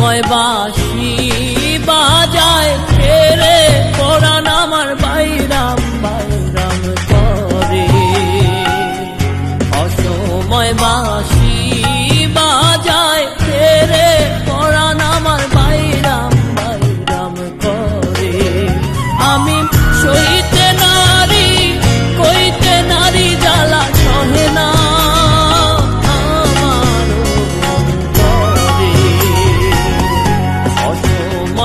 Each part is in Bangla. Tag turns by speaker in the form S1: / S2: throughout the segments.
S1: কয় বাসি বা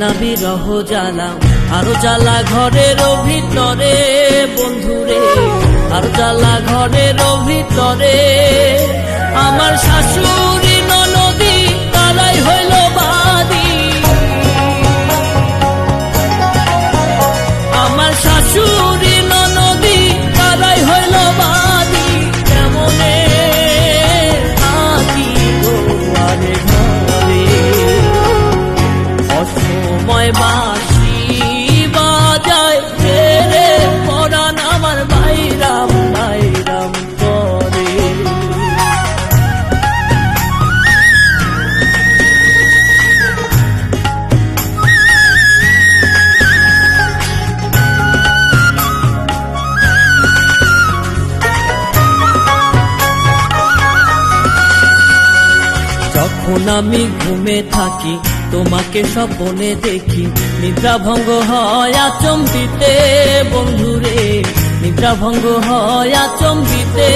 S1: না বিরহ জ্বালা। আরও জ্বালা ঘরের ভিতরে বন্ধুরে। আরও জ্বালা ঘরের ভিতরে আমার শাশুড়ি অসময় বাসি বাজায় রে পরাণ আমার বাইরাম বাইরাম করে। যখন আমি ঘুমে থাকি তোমাকে স্বপনে দেখি। নিদ্রা ভঙ্গ হয় আচম্বিতে বন্ধুরে। নিদ্রা ভঙ্গ হয় আচম্বিতে।